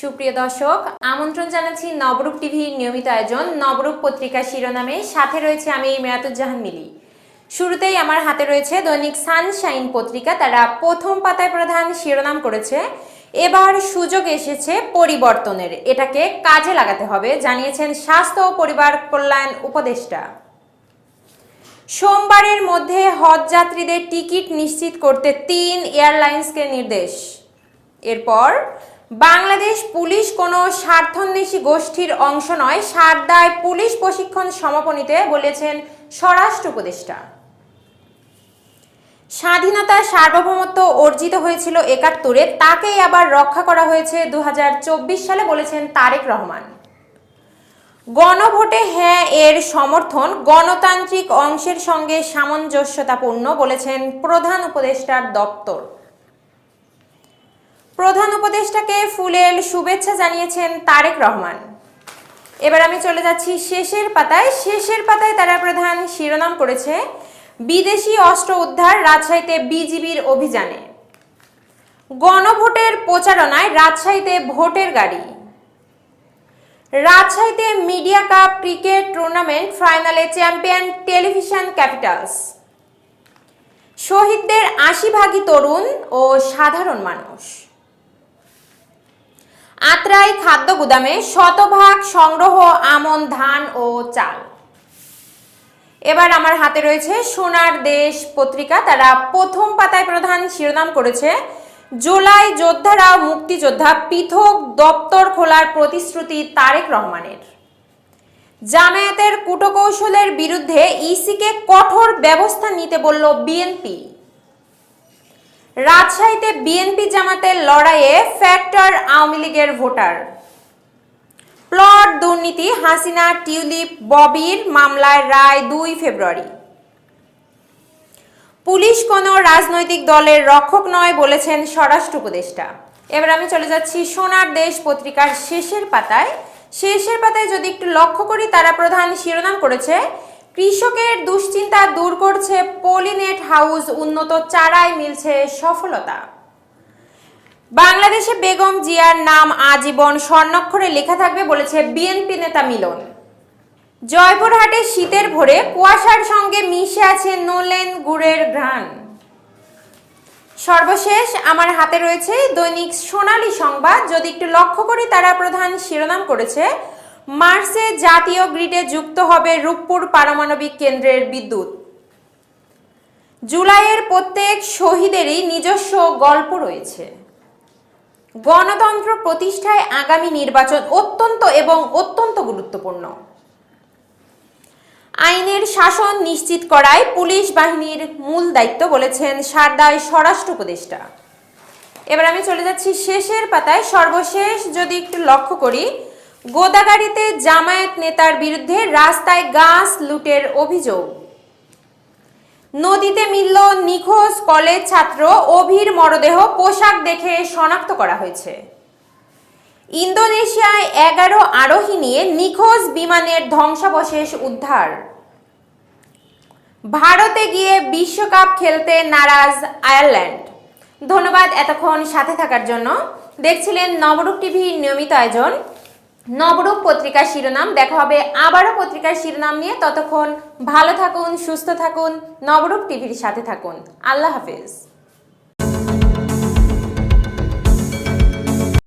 সুপ্রিয় দর্শক, আমন্ত্রণ জানাচ্ছি নবরূপ টিভির নিয়মিত আয়োজন, নবরূপ পত্রিকা শিরোনামে। সাথে রয়েছে আমি মেয়াতুজ্জাহান মিলি। শুরুতেই আমার হাতে রয়েছে দৈনিক সানশাইন পত্রিকা, তারা প্রথম পাতায় প্রধান শিরোনাম করেছে। এবার সুযোগ এসেছে পরিবর্তনের, এটাকে কাজে লাগাতে হবে, জানিয়েছেন স্বাস্থ্য ও পরিবার কল্যাণ উপদেষ্টা। সোমবারের মধ্যে হজ যাত্রীদের টিকিট নিশ্চিত করতে তিন এয়ারলাইন্সকে নির্দেশ। এরপর বাংলাদেশ পুলিশ কোনো স্বার্থন্বেষী গোষ্ঠীর অংশ নয়, সারদায় পুলিশ প্রশিক্ষণ সমাপনীতে বলেছেন স্বরাষ্ট্র উপদেষ্টা। স্বাধীনতা সার্বভৌমত্ব অর্জিত হয়েছিল একাত্তরে, তাকেই আবার রক্ষা করা হয়েছে দু হাজার চব্বিশ সালে বলেছেন তারেক রহমান। গণভোটে হ্যাঁ এর সমর্থন, গণতান্ত্রিক অংশের সঙ্গে সামঞ্জস্যতাপূর্ণ বলেছেন প্রধান উপদেষ্টার দপ্তর। প্রধান উপদেষ্টাকে ফুলেল শুভেচ্ছা জানিয়েছেন তারেক রহমান। এবার আমি চলে যাচ্ছি শেষের পাতায়। শেষের পাতায় তারা প্রধান শিরোনাম করেছে, বিদেশি অস্ত্র উদ্ধার রাজশাহীতে বিজিবির অভিযানে। গণভোটের প্রচারণায় রাজশাহীতে ভোটের গাড়ি। রাজশাহীতে মিডিয়া কাপ ক্রিকেট টুর্নামেন্ট ফাইনালে চ্যাম্পিয়ন টেলিভিশন ক্যাপিটালস। শহীদদের আশি ভাগই তরুণ ও সাধারণ মানুষ। আত্রাই খাদ্য গুদামে শতভাগ সংগ্রহ, আমন, ধান ও চাল। এবার আমার হাতে রয়েছে সোনার দেশ পত্রিকা। তারা প্রথম পাতায় প্রধান শিরোনাম করেছে, জুলাই যোদ্ধারা মুক্তিযোদ্ধা পৃথক দপ্তর খোলার প্রতিশ্রুতি তারেক রহমানের। জামায়াতের কূটকৌশলের বিরুদ্ধে ইসিকে কঠোর ব্যবস্থা নিতে বলল বিএনপি। রাজশাহীতে বিএনপি জামাতের লড়াইয়ে ফ্যাক্টর আওয়ামী লীগের ভোটার। প্লট দুর্নীতি, হাসিনা, টিউলিপ, ববির মামলায় রায় দুই ফেব্রুয়ারি। পুলিশ কোনো রাজনৈতিক দলের রক্ষক নয় বলেছেন স্বরাষ্ট্র উপদেষ্টা। এবার আমি চলে যাচ্ছি সোনার দেশ পত্রিকার শেষের পাতায়। শেষের পাতায় যদি একটু লক্ষ্য করি, তারা প্রধান শিরোনাম করেছে কৃষকের দুশ্চিন্তা দূর করছে পলিনেট হাউস, উন্নত চারায় মিলছে সফলতা। বাংলাদেশে বেগম জিয়ার নাম আজীবন স্বর্ণাক্ষরে লেখা থাকবে বলেছে বিএনপি নেতা মিলন। জয়পুরহাটে শীতের ভোরে কুয়াশার সঙ্গে মিশে আছে নোলেন গুড়ের ঘ্রাণ। সর্বশেষ আমার হাতে রয়েছে দৈনিক সোনালী সংবাদ। যদি একটু লক্ষ্য করি, তারা প্রধান শিরোনাম করেছে মার্চে জাতীয় গ্রিডে যুক্ত হবে রূপপুর পারমাণবিক কেন্দ্রের বিদ্যুৎ। জুলাইয়ের প্রত্যেক শহীদেরই নিজস্ব গল্প রয়েছে। গণতন্ত্র প্রতিষ্ঠায় আগামী নির্বাচন অত্যন্ত এবং অত্যন্ত গুরুত্বপূর্ণ। আইনের শাসন নিশ্চিত করায় পুলিশ বাহিনীর মূল দায়িত্ব বলেছেন সারদায় স্বরাষ্ট্র উপদেষ্টা। এবার আমি চলে যাচ্ছি শেষের পাতায়। সর্বশেষ যদি একটু লক্ষ্য করি গোদাগাড়িতে জামায়াত নেতার বিরুদ্ধে রাস্তায় গাছ লুটের অভিযোগ। নদীতে মিলল নিখোঁজ কলেজ ছাত্র অভির মরদেহ পোশাক দেখে শনাক্ত করা হয়েছে। ইন্দোনেশিয়ায় এগারো আরোহী নিয়ে নিখোঁজ বিমানের ধ্বংসাবশেষ উদ্ধার। ভারতে গিয়ে বিশ্বকাপ খেলতে নারাজ আয়ারল্যান্ড। ধন্যবাদ এতক্ষণ সাথে থাকার জন্য। দেখছিলেন নবরূপ টিভির নিয়মিত আয়োজন। নবরূপ পত্রিকার শিরোনাম। দেখা হবে আবারও পত্রিকার শিরোনাম নিয়ে। ততক্ষণ ভালো থাকুন, সুস্থ থাকুন, নবরূপ টিভির সাথে থাকুন। আল্লাহ হাফেজ।